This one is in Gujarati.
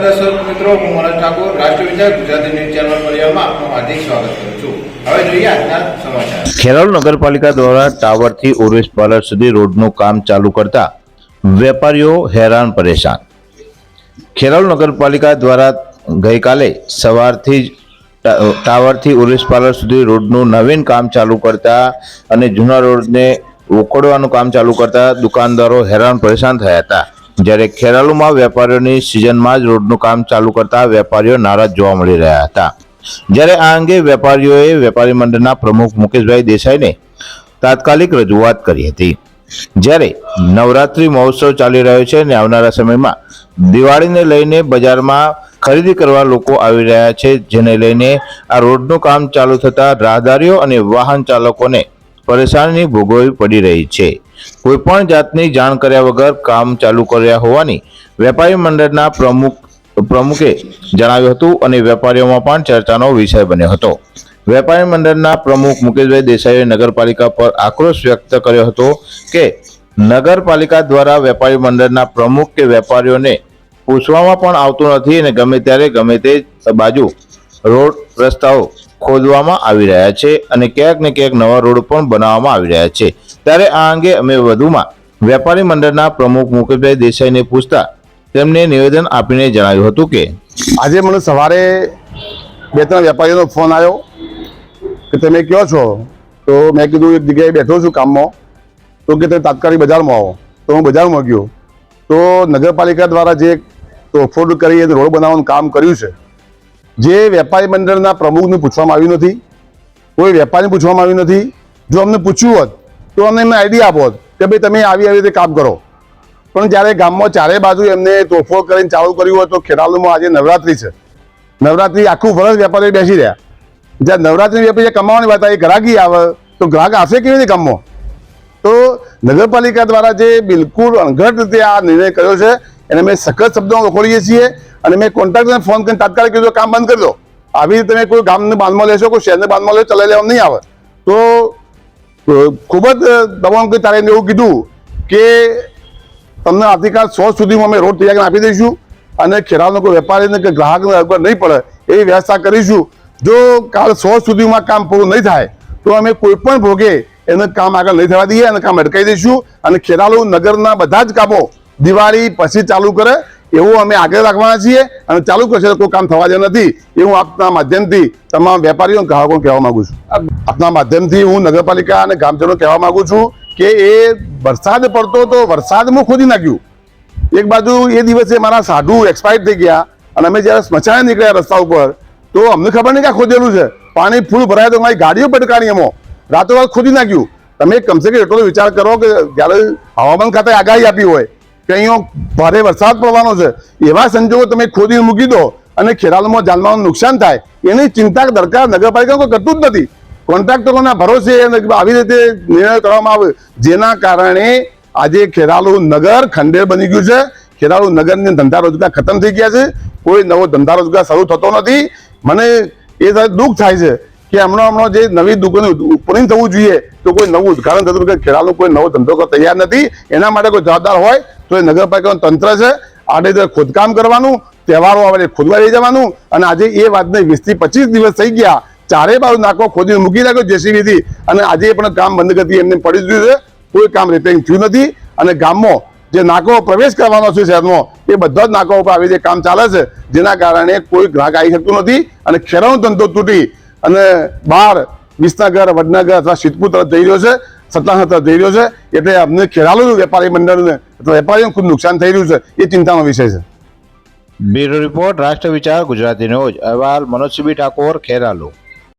દર્શક મિત્રો, હું મનોજ ઠાકોર, રાષ્ટ્રીય વિચાર ગુજરાતી ન્યૂઝ ચેનલ પરિવારમાં આપનું હાર્દિક સ્વાગત કરું છું. હવે નગરપાલિકા દ્વારા ટાવરથી ઓરવેસ પાર્લર સુધી રોડનું કામ ચાલુ કરતા વેપારીઓ હેરાન પરેશાન. ખેરાલુ નગરપાલિકા દ્વારા ગઈકાલે સવારથી જ ટાવરથી ઓરવેસ પાર્લર સુધી રોડનું નવીન કામ ચાલુ કરતા અને જૂના રોડને ઓકળવાનું કામ ચાલુ કરતા દુકાનદારો હેરાન પરેશાન થયા હતા. જ્યારે ખેરાલુમાં વેપારીઓની સિઝનમાં જ રોડનું કામ ચાલુ કરતા વેપારીઓ નારાજ જોવા મળી રહ્યા હતા. જ્યારે આ અંગે વેપારીઓએ વેપારી મંડળના પ્રમુખ મુકેશભાઈ દેસાઈને તાત્કાલિક રજૂઆત કરી હતી. જ્યારે નવરાત્રિ મહોત્સવ ચાલી રહ્યો છે અને આવનારા સમયમાં દિવાળીને લઈને બજારમાં ખરીદી કરવા લોકો આવી રહ્યા છે, જેને લઈને આ રોડનું કામ ચાલુ થતાં રાહદારીઓ અને વાહન ચાલકોને પરેશાની ભોગવવી પડી રહી છે. કોઈપણ જાતની જાણ કર્યા વગર કામ ચાલુ કર્યા હોવાની વેપારી મંડળના પ્રમુખ, પ્રમુખે જણાવ્યું હતું અને વેપારીઓમાં પણ ચર્ચાનો વિષય બન્યો હતો. વેપારી મંડળના પ્રમુખ મુકેશભાઈ દેસાઈએ નગરપાલિકા પર આક્રોશ વ્યક્ત કર્યો હતો કે નગરપાલિકા દ્વારા વેપારી મંડળના પ્રમુખ કે વેપારીઓને પૂછવામાં પણ આવતું નથી અને ગમે ત્યારે ગમે તે બાજુ રોડ રસ્તાઓ ખોદવામાં આવી રહ્યા છે અને ક્યાંક ને ક્યાંક નવા રોડ પણ બનાવવામાં આવી રહ્યા છે. ત્યારે આ અંગે અમે વધુમાં વેપારી મંડળના પ્રમુખ મુકેશભાઈ દેસાઈને પૂછતા તેમને નિવેદન આપીને જણાવ્યું હતું કે, આજે મને સવારે બે ત્રણ વેપારીઓનો ફોન આવ્યો કે તમે કયો છો? તો મેં કીધું, એક જગ્યાએ બેઠો છું કામમાં. તો કે તમે તાત્કાલિક બજારમાં આવો. તો હું બજારમાં ગયો. તો નગરપાલિકા દ્વારા જે તોડફોડ કરી, રોડ બનાવવાનું કામ કર્યું છે જે વેપારી મંડળના પ્રમુખને પૂછવામાં આવ્યું નથી, કોઈ વેપારીને પૂછવામાં આવ્યું નથી, જો અમને પૂછ્યું હોત, તો અમને એમને આઈડિયા આપો હોત કે ભાઈ તમે આવી આવી રીતે કામ કરો. પણ જ્યારે ગામમાં ચારે બાજુ એમને તોફો કરીને ચાલુ કર્યું હોય તો ખેરાલુમાં આજે નવરાત્રિ છે. નવરાત્રી આખું વર્ષ વેપારીઓ બેસી રહ્યા. જ્યારે નવરાત્રિ વેપારી કમાવાની વાત એ ગ્રાહકી આવે, તો ગ્રાહક આવશે કેવી રીતે ગામમાં? તો નગરપાલિકા દ્વારા જે બિલકુલ અણઘટ રીતે આ નિર્ણય કર્યો છે, એને અમે સખત શબ્દોમાં વખોડીએ છીએ. અને મેં કોન્ટ્રાક્ટરને ફોન કરીને તાત્કાલિક કીધું, કામ બંધ કરી દો. આવી રીતે તમે કોઈ ગામને બાંધમાં લેશો કોઈ શહેરને બાંધમાં લેશો ચલાવી લેવામાં નહીં આવે. તો ખૂબ જ દબાણ કરી તારે એવું કીધું કે તમને આવતીકાલ સો સુધીમાં અમે રોડ તૈયાર આપી દઈશું અને ખેરાવનો કોઈ વેપારીને કે ગ્રાહકને અગવડ નહીં પડે એવી વ્યવસ્થા કરીશું. જો કાલ સો સુધીમાં કામ પૂરું નહીં થાય, તો અમે કોઈ પણ ભોગે એનું કામ આગળ નહીં થવા દઈએ અને કામ અટકાવી દઈશું. અને ખેરાલુ નગરના બધા જ કામો દિવાળી પછી ચાલુ કરે એવું અમે આગળ રાખવાના છીએ અને ચાલુ કરશે તો કોઈ કામ થવા દે નથી. એ હું આપના માધ્યમથી તમામ વેપારીઓ અને ગ્રાહકોને કહેવા માગું છું. આપના માધ્યમથી હું નગરપાલિકા અને ગ્રામજનો કહેવા માગું છું કે એ વરસાદ પડતો તો વરસાદમાં ખોદી નાખ્યું. એક બાજુ એ દિવસે મારા સાધુ એક્સપાયર થઈ ગયા અને અમે જ્યારે સ્મશાને નીકળ્યા રસ્તા ઉપર, તો અમને ખબર નહીં કે ખોદેલું છે. પાણી ફૂલ ભરાય તો મારી ગાડીઓ પટકાણી એમાં. રાતોરાત ખોદી નાખ્યું. તમે કમસે કમ એટલો વિચાર કરો કે જ્યારે હવામાન ખાતે આગાહી આપી હોય કે અહીંયા ભારે વરસાદ પડવાનો છે. એવા સંજોગો તમે ખોદી મૂકી દો અને ખેરાલુમાં જાનમાલનું નુકસાન થાય, એની ચિંતા દરકાર નગરપાલિકા કોઈ કરતું જ નથી. કોન્ટ્રાક્ટરોના ભરોસે આવી રીતે નિર્ણય કરવામાં આવે. જેના કારણે આજે ખેરાલુ નગર ખંડેર બની ગયું છે. ખેરાલુ નગરની ધંધા રોજગાર ખતમ થઈ ગયા છે. કોઈ નવો ધંધા રોજગાર શરૂ થતો નથી. મને એ દુઃખ થાય છે કે હમણાં હમણાં જે નવી દુકાન ઓપનિંગ થવું જોઈએ, તો કોઈ નવું ઉદઘાટન થતું કે ખેરાલુ કોઈ નવો ધંધો તૈયાર નથી. એના માટે કોઈ જવાબદાર હોય તો એ નગરપાલિકાનું તંત્ર છે આડે રીતે ખોદકામ કરવાનું, તહેવારો આવે ખોદવા લઈ જવાનું, અને આજે એ વાતને વીસથી પચીસ દિવસ થઈ ગયા ચારે બાજુ નાકો ખોદીને મૂકી રાખ્યો જેસીબીથી અને આજે પણ કામ બંધ કરતી એમને પડી ગયું છે, કોઈ કામ રિપેરિંગ થયું નથી, અને ગામમાં જે નાકો પ્રવેશ કરવાનો છે શહેરમાં, એ બધા જ નાકો ઉપર આવી જે કામ ચાલે છે, જેના કારણે કોઈ ગ્રાહક આવી શકતું નથી, અને ખેરાનો ધંધો તૂટી, અને બહાર વિસનગર, વડનગર અથવા સિદ્ધપુર તરફ જઈ રહ્યો છે સત્તા તરફ જઈ રહ્યો છે, એટલે અમને ખેરાલુ વેપારી મંડળને અથવા વેપારીઓને ખૂબ નુકસાન થઈ રહ્યું છે, એ ચિંતાનો વિષય છે. બ્યુરો રિપોર્ટ રાષ્ટ્ર વિચાર ગુજરાતી ન્યૂઝ અહેવાલ મનોજ સિબી ઠાકોર, ખેરાલુ.